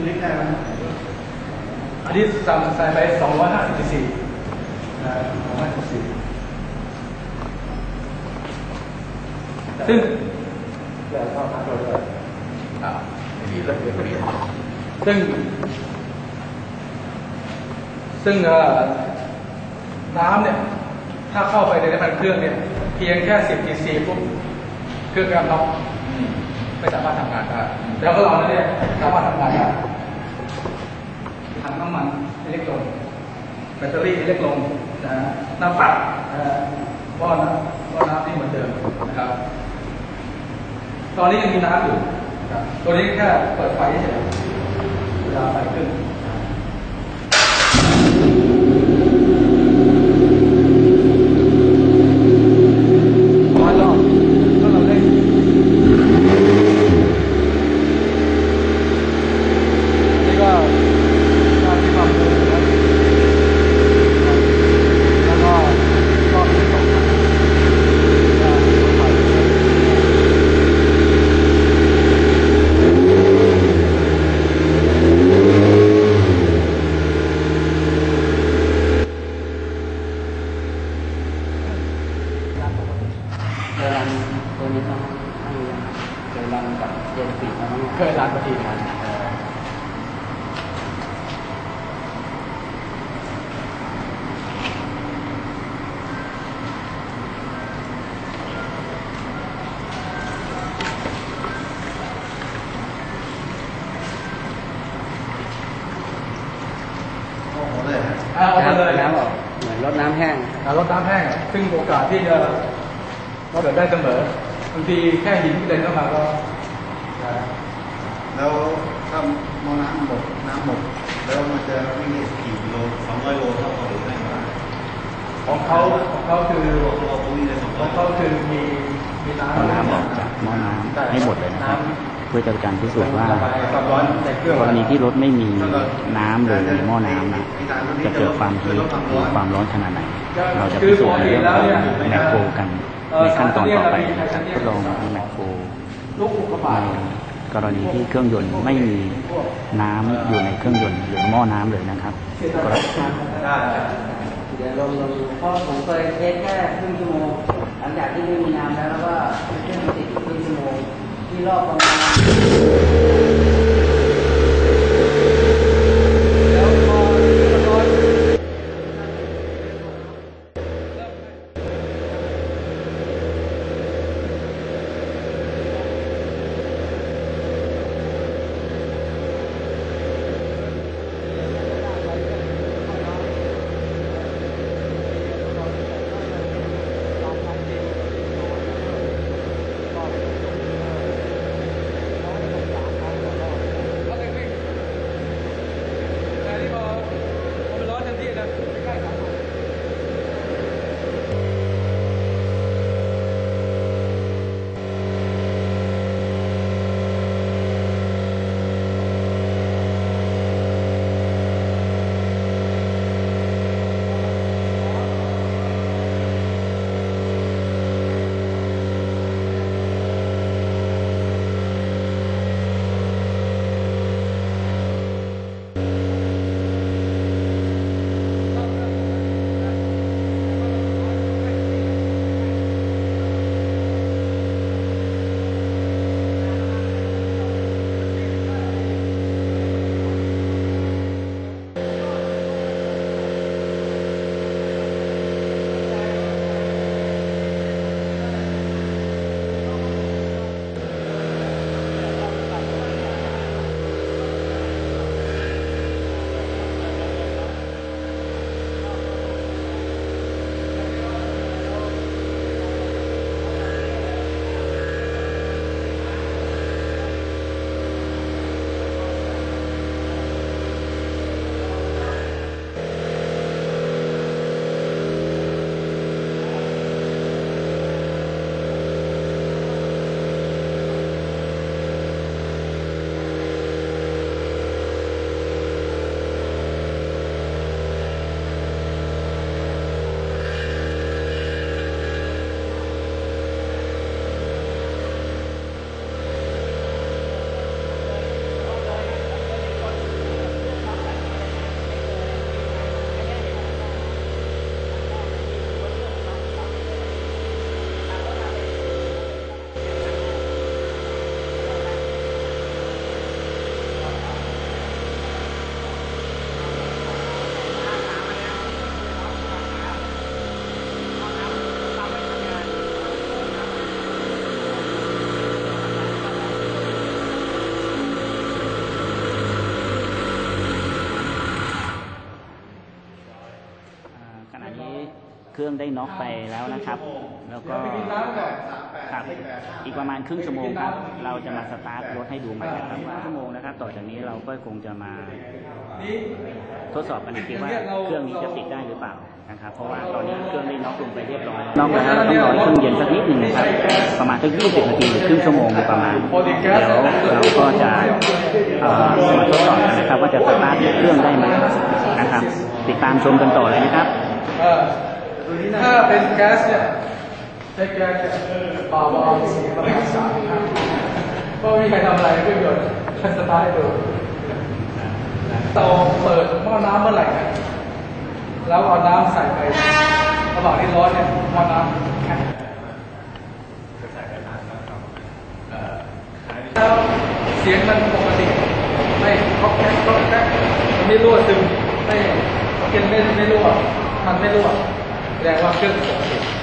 ตัวนี้แค่นั้นอันนี้สั่งใส่ไป250ซีซีนะ250ซีซีซึ่งเดี๋ยวเข้ามาตัวเลยอ่าไม่มีเลยไม่มีซึ่งซึ่งเอ่อน้ำเนี่ย ถ้าเข้าไปในน้ำมันเครื่องเนี่ย เพียงแค่10 cc ปุ๊บเครื่องก็น็อก ไม่สามารถทำงานได้แล้วก็เราเนี่ยสามารถทำงานได้ถังน้ำมันอิเล็กโตรนแบตเตอรี่อิเล็กโตรนนะน้ำปัดเอ่อว่าน้ำว่าน้ำที่เหมือนเดิมนะครับ ตอนนี้ยังมีน้ำอยู่ตัวนี้แค่เปิดไฟเฉยๆเวลาไฟขึ้น ร้อยรอบถ้าเราได้นี่ก็การที่ความรู้นะแล้วก็รอบที่สองนะอ่าไปเคยรันตัวนี้ต้องต้องเรียน เคยรันกับเจนปีมาเคยรันมาทีกันโอ้โหเลยอ่าเอาไปเลยน้ำออกเหมือนรดน้ำแห้งการลดน้ำแห้ง ซึ่งโอกาสที่จะลดได้เสมอ บางทีแค่หินเดินเข้ามาก็นะแล้วถ้ามอน้ำหมดน้ำหมด แล้วมันจะวิ่งได้กี่กิโลสองร้อยโลเท่าเกาหลีได้ไหมของเขาของเขาคือตัวตัวตัวนี้ได้สองขร้อองยเขาคือมีมีน้ำเอาน้ำออกจากหม้อน้ำให้หมดเลยนะครับเพื่อจะเป็นการพิสูจน์ว่าความร้อนในเครื่องกรณีที่รถไม่มีน้ำเลยในหม้อน้ำนะจะเกิดความฮีทหรือความร้อนขนาดไหน เราจะพิสูจน์ในเรื่องของแมคโครกัน ในขั้นตอนต่อไปนะครับทดลองแมคโครในกรณีที่เครื่องยนต์ไม่มีน้ำอยู่ในเครื่องยนต์หรือหม้อน้ำเลยนะครับเดี๋ยวลองลงเพราะผมเคยเทสแค่ครึ่งชั่วโมงหลังจากที่ไม่มีน้ำแล้วแล้วก็เครื่องติดครึ่งชั่วโมงที่รอบประมาณ รื่องได้น็อกไปแล้วนะครับ แล้วก็อนครับอีกประมาณครึ่งชั่วโมงครับ เราจะมาสตาร์ทรถให้ดูใหม่นะครับครึ่งชั่วโมงนะครับ ต่อจากนี้เราก็คงจะมาทดสอบกันอีกทีว่าเครื่องนี้จะติดได้หรือเปล่านะครับเพราะว่าตอนนี้เครื่องได้น็อกลงไปเรียบร้อยน็อกแล้วเราต้องรอให้เครื่องเย็นสักนิดหนึ่งนะครับประมาณสัก20นาทีหรือครึ่งชั่วโมงประมาณเดี๋ยวเราก็จะมาทดสอบกันนะครับ ว่าจะสตาร์ทเครื่องได้ไหมนะครับ ติดตามชมกันต่อเลยนะครับ ถ้าเป็นแก๊สเนี่ยใช้แก๊สเนี่ยเบาเสียงประมาณสามห้าก็ไม่มีใครทำอะไรเครื่องยนต์สตาร์ทให้ดูเตาเปิดหม้อน้ำเมื่อไหร่แล้วเอาน้ำใส่ไประหว่างที่ร้อนเนี่ยหม้อน้ำแข็งแล้วเสียงมันปกติไม่คอกแคกคอกแคกมันไม่รั่วซึมไม่เกนไม่ไม่รั่วมันไม่รั่ว แสดงว่าเครื่องปกติ